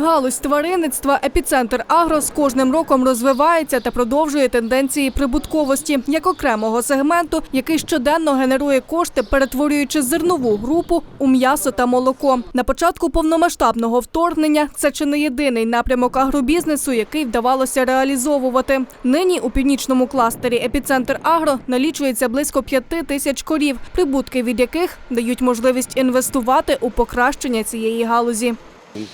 Галузь тваринництва епіцентр Агро з кожним роком розвивається та продовжує тенденції прибутковості як окремого сегменту, який щоденно генерує кошти, перетворюючи зернову групу у м'ясо та молоко. На початку повномасштабного вторгнення це чи не єдиний напрямок агробізнесу, який вдавалося реалізовувати. Нині у північному кластері епіцентр Агро налічується близько п'яти тисяч корів, прибутки від яких дають можливість інвестувати у покращення цієї галузі.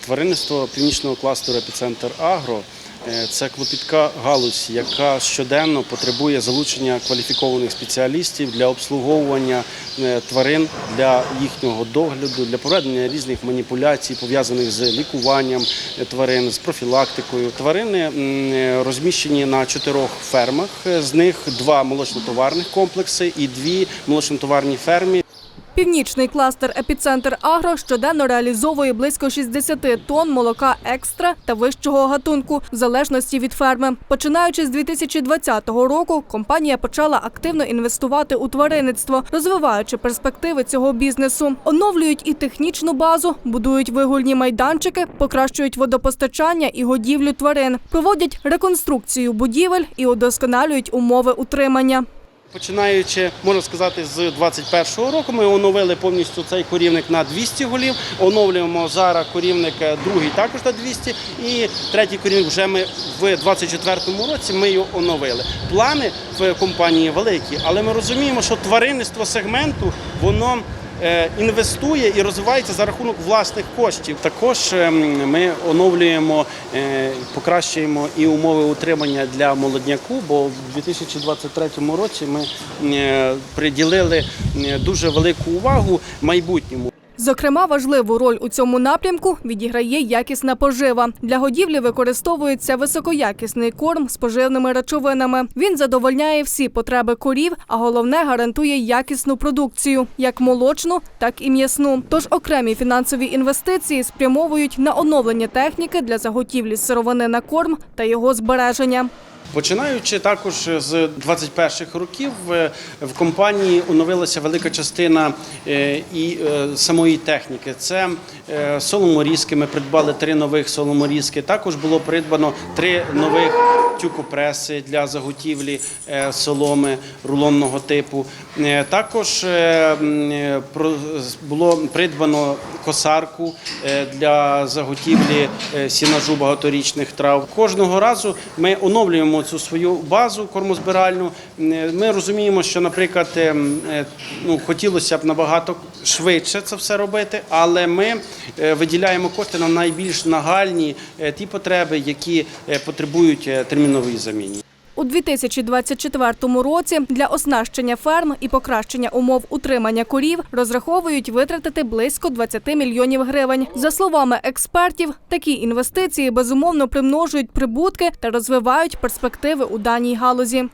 Тваринництво північного кластеру епіцентр Агро е, це клопітка галузь, яка щоденно потребує залучення кваліфікованих спеціалістів для обслуговування е, тварин для їхнього догляду, для проведення різних маніпуляцій, пов'язаних з лікуванням е, тварин, з профілактикою. Тварини розміщені на чотирьох фермах. З них два молочно-товарних комплекси і дві молочно-товарні ферми. Північний кластер епіцентр Агро щоденно реалізовує близько 60 тонн молока екстра та вищого гатунку, в залежності від ферми. Починаючи з 2020 року, компанія почала активно інвестувати у тваринництво, розвиваючи перспективи цього бізнесу. Оновлюють і технічну базу, будують вигульні майданчики, покращують водопостачання і годівлю тварин, проводять реконструкцію будівель і удосконалюють умови утримання. Починаючи, можна сказати, з 21-го року ми оновили повністю цей корівник на 200 голів. Оновлюємо зараз корівник е, другий також на 200 і третій корівник вже ми в 24-му році ми його оновили. Плани в компанії великі, але ми розуміємо, що тваринництво сегменту воно інвестує і розвивається за рахунок власних коштів. Також ем, ми оновлюємо, е, покращуємо і умови утримання для молодняку, бо в 2023 році ми е, приділили е, дуже велику увагу майбутньому. Зокрема, важливу роль у цьому напрямку відіграє якісна пожива. Для годівлі використовується високоякісний корм з поживними речовинами. Він задовольняє всі потреби корів, а головне гарантує якісну продукцію, як молочну, так і м'ясну. Тож окремі фінансові інвестиції спрямовують на оновлення техніки для заготівлі сировини на корм та його збереження. Починаючи також з 21-х років, е, в компанії оновилася велика частина е, і е, самої техніки. Це соломорізки. Ми придбали три нових соломорізки. Також було придбано три нових тюкопреси для заготівлі соломи рулонного типу. Також було придбано косарку для заготівлі сінажу багаторічних трав. Кожного разу ми оновлюємо цю свою базу кормозбиральну. Е, Ми розуміємо, що, наприклад, е, е, ну, хотілося б набагато швидше це все робити, але ми виділяємо кошти на найбільш нагальні ті потреби, які потребують термінової заміни. У 2024 році для оснащення ферм і покращення умов утримання корів розраховують витратити близько 20 мільйонів гривень. За словами експертів, такі інвестиції безумовно примножують прибутки та розвивають перспективи у даній галузі.